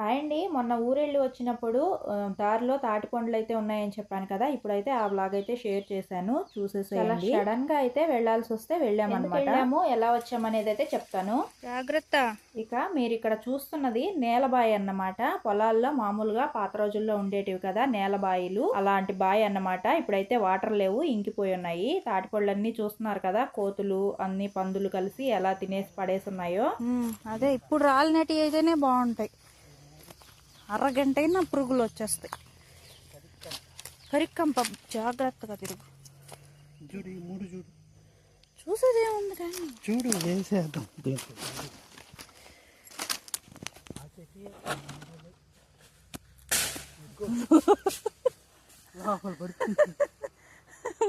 Hi అండి మొన్న ఊరెళ్ళి వచ్చినప్పుడు దారిలో తాటి పండ్లు అయితే ఉన్నాయని చెప్పాను కదా ఇప్పుడైతే ఆ బ్లాగ్ అయితే షేర్ చేశాను. చూసేసేయండి. సడన్గా అయితే వెళ్ళాల్సి వస్తే వెళ్ళామన్నమాట వెళ్ళాము? ఎలా వచ్చామనేది అయితే చెప్తాను. జాగ్రత్త. ఇక మీరు ఇక్కడ చూస్తున్నది నేలబాయి అన్నమాట. పొలాల్లో మామూలుగా పాత రోజుల్లో ఉండేటివి కదా నేలబాయిలు. అలాంటి బాయి అన్నమాట. ఇప్పుడైతే వాటర్ లేవు ఇంకిపోయి ఉన్నాయి. తాటిపళ్ళన్నీ చూస్తున్నారు కదా కోతులు అన్ని పందులు కలిసి ఎలా తినేసి పడేసి ఉన్నాయో. అదే ఇప్పుడు రాలినటి అయితేనే బాగుంటాయి. అరగంట అయినా పురుగులు వచ్చేస్తాయి కరిక్కంప జాగ్రత్తగా తిరుగు. చూడు మూడు చూడు చూసేదేముంది కానీ చూడు వేసేద్దాం. దీంట్లో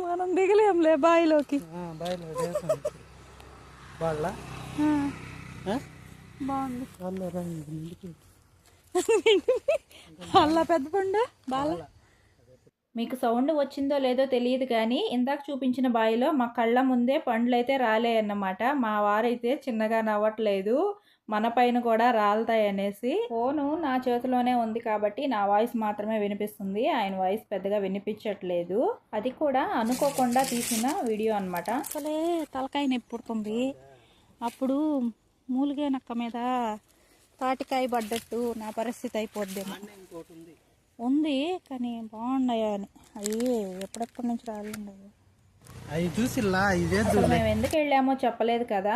మనం దిగలేంలే బావిలోకి బాయిలో వాళ్ళ బాగుంది? అలా పెద్ద పండు బాగా మీకు సౌండ్ వచ్చిందో లేదో తెలియదు కానీ ఇందాక చూపించిన బాయిలో మా కళ్ళ ముందే పండ్లు అయితే రాలే అన్నమాట మా వారైతే చిన్నగా నవ్వట్లేదు. మన పైన కూడా రాలుతాయి అనేసి. ఫోను నా చేతిలోనే ఉంది కాబట్టి నా వాయిస్ మాత్రమే వినిపిస్తుంది. ఆయన వాయిస్ పెద్దగా వినిపించట్లేదు. అది కూడా అనుకోకుండా తీసిన వీడియో అన్నమాట. అసలే తలకాయ నొప్పి పుడుతుంది. అప్పుడు మూలిగే నక్క మీద తాటికాయ పడ్డట్టు నా పరిస్థితి అయిపోద్దేమో. ఉంది కానీ బాగున్నాయా అని. అవి ఎప్పుడెప్పటి నుంచి రాలిండవు అవి ఇదే మేము ఎందుకు వెళ్ళామో చెప్పలేదు కదా.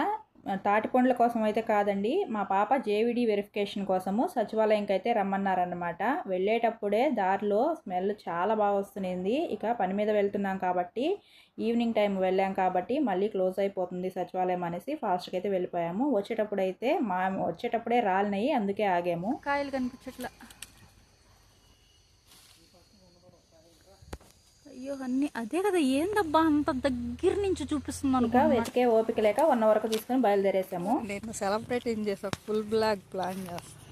తాటి పండ్ల కోసం అయితే కాదండి మా పాప జేవిడి వెరిఫికేషన్ కోసము సచివాలయంకి అయితే రమ్మన్నారనమాట వెళ్ళేటప్పుడే దారిలో స్మెల్ చాలా బాగా వస్తుంది ఇక పని మీద వెళ్తున్నాం కాబట్టి ఈవినింగ్ టైం వెళ్ళాం కాబట్టి మళ్ళీ క్లోజ్ అయిపోతుంది సచివాలయం అనేసి ఫాస్ట్గా అయితే వెళ్ళిపోయాము. వచ్చేటప్పుడు అయితే మా వచ్చేటప్పుడే రాలినాయి అందుకే ఆగాము. కాయలు కనిపించట్లా. అయ్యో అన్ని అదే కదా ఏందబ్బా అంత దగ్గర నుంచి చూపిస్తుంది ఇక వెతికే ఓపిక లేక వన్ వరకు తీసుకొని బయలుదేరేసాము. నేను సెలబ్రేట్ ఏం చేసా? ఫుల్ బ్లాక్ ప్లాన్ చేస్తా.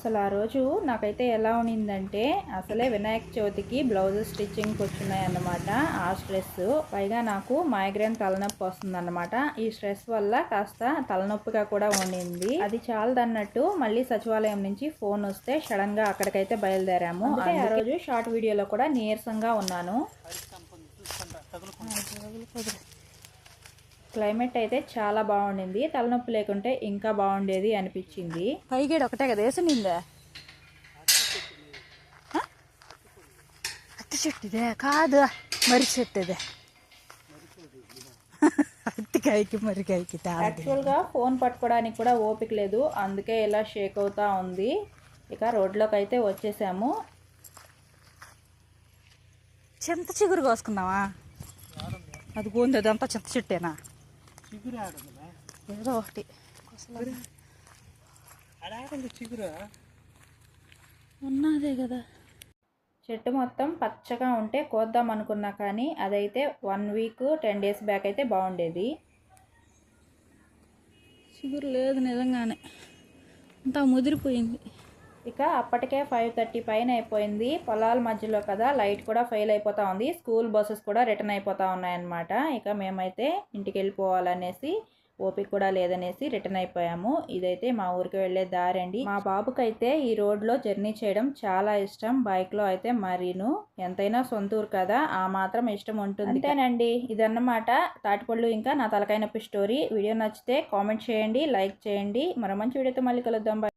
అసలు ఆ రోజు నాకైతే ఎలా ఉన్నిందంటే అసలే వినాయక చవితికి బ్లౌజ్ స్టిచ్చింగ్ కూర్చున్నాయి అన్నమాట ఆ స్ట్రెస్. పైగా నాకు మైగ్రేన్ తలనొప్పి వస్తుందన్నమాట. ఈ స్ట్రెస్ వల్ల కాస్త తలనొప్పిగా కూడా ఉండింది అది చాలదన్నట్టు మళ్ళీ సచివాలయం నుంచి ఫోన్ వస్తే సడన్గా అక్కడికైతే బయలుదేరాము. అందుకే ఆ రోజు షార్ట్ వీడియోలో కూడా నీరసంగా ఉన్నాను. క్లైమేట్ అయితే చాలా బాగుండింది. తలనొప్పి లేకుంటే ఇంకా బాగుండేది అనిపించింది. పైగేడు ఒకటే కదా వేసిందా అత్తి చెట్టు ఇదే కాదు మర్రి చెట్టు ఇదే అత్తికాయకి మర్రికాయకి తేడా యాక్చువల్గా ఫోన్ పట్టుకోవడానికి కూడా ఓపిక లేదు. అందుకే ఇలా షేక్ అవుతా ఉంది. ఇక రోడ్లోకి అయితే వచ్చేసాము. చింత చిగురు కోసుకుందామా? అది పోంది అదంతా చింత చెట్టేనా? ఏదో ఒకటి. ఉన్నదే కదా. చెట్టు మొత్తం పచ్చగా ఉంటే కోద్దాం అనుకున్నా కానీ అదైతే one week ten days back అయితే బాగుండేది. చిగురు లేదు నిజంగానే. అంతా ముదిరిపోయింది. ఇక అప్పటికే ఫైవ్ థర్టీ పైన అయిపోయింది. పొలాల మధ్యలో కదా లైట్ కూడా ఫెయిల్ అయిపోతా ఉంది. స్కూల్ బస్సెస్ కూడా రిటర్న్ అయిపోతా ఉన్నాయన్నమాట. ఇక మేమైతే ఇంటికి వెళ్ళిపోవాలనేసి ఓపిక కూడా లేదనేసి రిటర్న్ అయిపోయాము. ఇదైతే మా ఊరికి వెళ్ళే దారి అండి మా బాబుకైతే ఈ రోడ్లో జర్నీ చేయడం చాలా ఇష్టం. బైక్లో అయితే మరీను. ఎంతైనా సొంత ఊరు కదా ఆ మాత్రం ఇష్టం ఉంటుంది. అంతేనండి. ఇదన్నమాట తాటిపళ్ళు ఇంకా నా తలకాయ నొప్పి స్టోరీ. వీడియో నచ్చితే కామెంట్ చేయండి లైక్ చేయండి. మరో మంచి వీడియోతో మళ్ళీ కలుద్దాం.